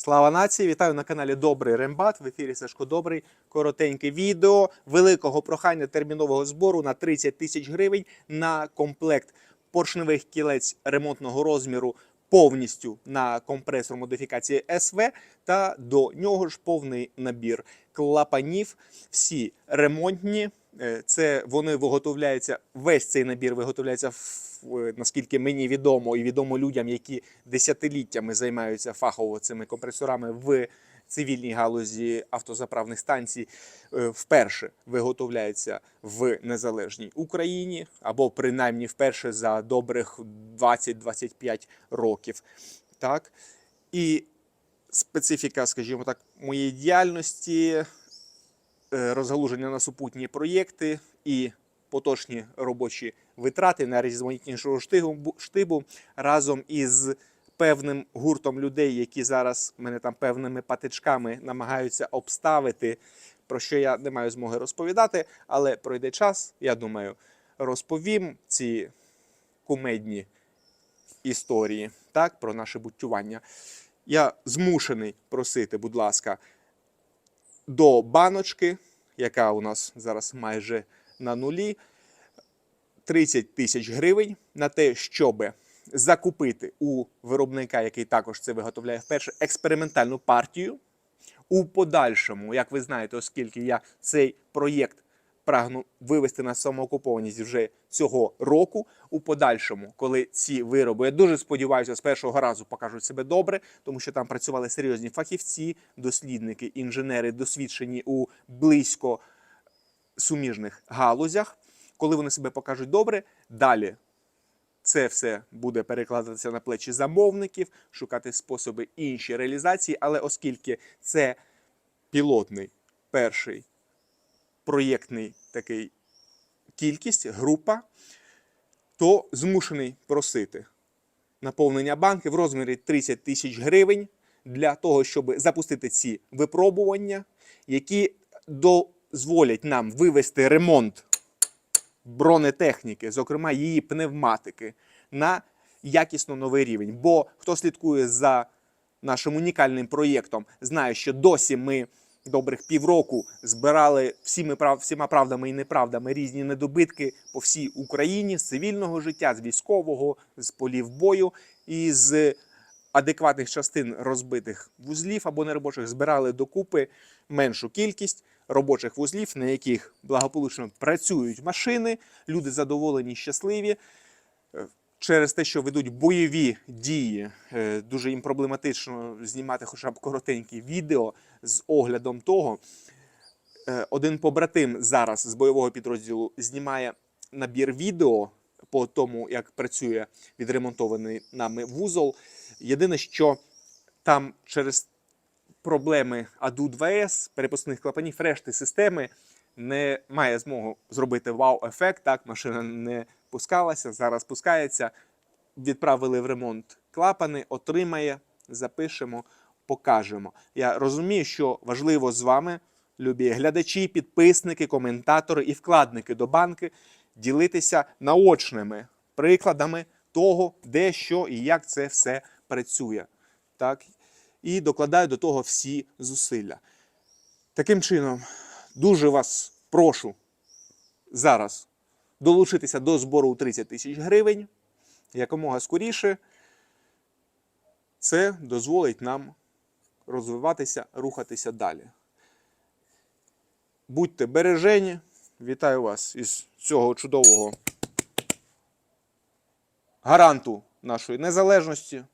Слава нації! Вітаю на каналі Добрий Рембат. В ефірі Сашко Добрий. Коротеньке відео великого прохання термінового збору на 30 тисяч гривень на комплект поршневих кілець ремонтного розміру повністю на компресор модифікації СВ та до нього ж повний набір клапанів. Всі ремонтні. Е, Це вони виготовляються. Весь цей набір виготовляється е, наскільки мені відомо, і відомо людям, які десятиліттями займаються фахово цими компресорами в цивільній галузі автозаправних станцій. е, Вперше виготовляється в незалежній Україні, або принаймні вперше за добрих 20-25 років. Так? І специфіка, скажімо так, моєї діяльності розгалуження на супутні проєкти і поточні робочі витрати на різноманітнішого штибу разом із певним гуртом людей, які зараз мене там певними патичками намагаються обставити, про що я не маю змоги розповідати, але пройде час, я думаю, розповім ці кумедні історії так, про наше буттювання. Я змушений просити, будь ласка, до баночки, яка у нас зараз майже на нулі, 30 тисяч гривень на те, щоб закупити у виробника, який також це виготовляє вперше, експериментальну партію. У подальшому, як ви знаєте, оскільки я цей проєкт прагну вивести на самоокупованість вже цього року. У подальшому, коли ці вироби, я дуже сподіваюся, з першого разу покажуть себе добре, тому що там працювали серйозні фахівці, дослідники, інженери, досвідчені у близько суміжних галузях. Коли вони себе покажуть добре, далі це все буде перекладатися на плечі замовників, шукати способи інші реалізації. Але оскільки це пілотний перший проєктний такий кількість, група, то змушений просити наповнення банки в розмірі 30 тисяч гривень для того, щоб запустити ці випробування, які дозволять нам вивести ремонт бронетехніки, зокрема її пневматики, на якісно новий рівень. Бо хто слідкує за нашим унікальним проєктом, знає, що досі ми добрих півроку збирали всіми всіма правдами і неправдами різні недобитки по всій Україні з цивільного життя, з військового, з полів бою і з адекватних частин розбитих вузлів або неробочих збирали докупи меншу кількість робочих вузлів, на яких благополучно працюють машини, люди задоволені, щасливі. Через те, що ведуть бойові дії, е, дуже їм проблематично знімати хоча б коротенькі відео з оглядом того. Е, Один побратим зараз з бойового підрозділу знімає набір відео по тому, як працює відремонтований нами вузол. Єдине, що там через проблеми ADU 2S, перепускних клапанів, решти системи не має змогу зробити вау-ефект. Так, машина не пускалася, зараз пускається. Відправили в ремонт клапани, отримає, запишемо, покажемо. Я розумію, що важливо з вами, любі глядачі, підписники, коментатори і вкладники до банки, ділитися наочними прикладами того, де що і як це все працює. Так? І докладаю до того всі зусилля. Таким чином, дуже вас прошу зараз долучитися до збору у 30 тисяч гривень якомога скоріше. Це дозволить нам розвиватися, рухатися далі. Будьте бережені. Вітаю вас із цього чудового гаранту нашої незалежності.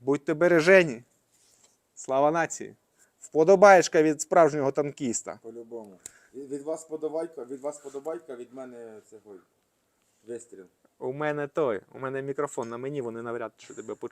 Будьте бережені. Слава нації! Вподобаєшка від справжнього танкіста. По-любому. Від, вас подобайка, від вас подобайка, від мене цього вистріл. У мене той, у мене мікрофон на мені, вони навряд чи тебе почують.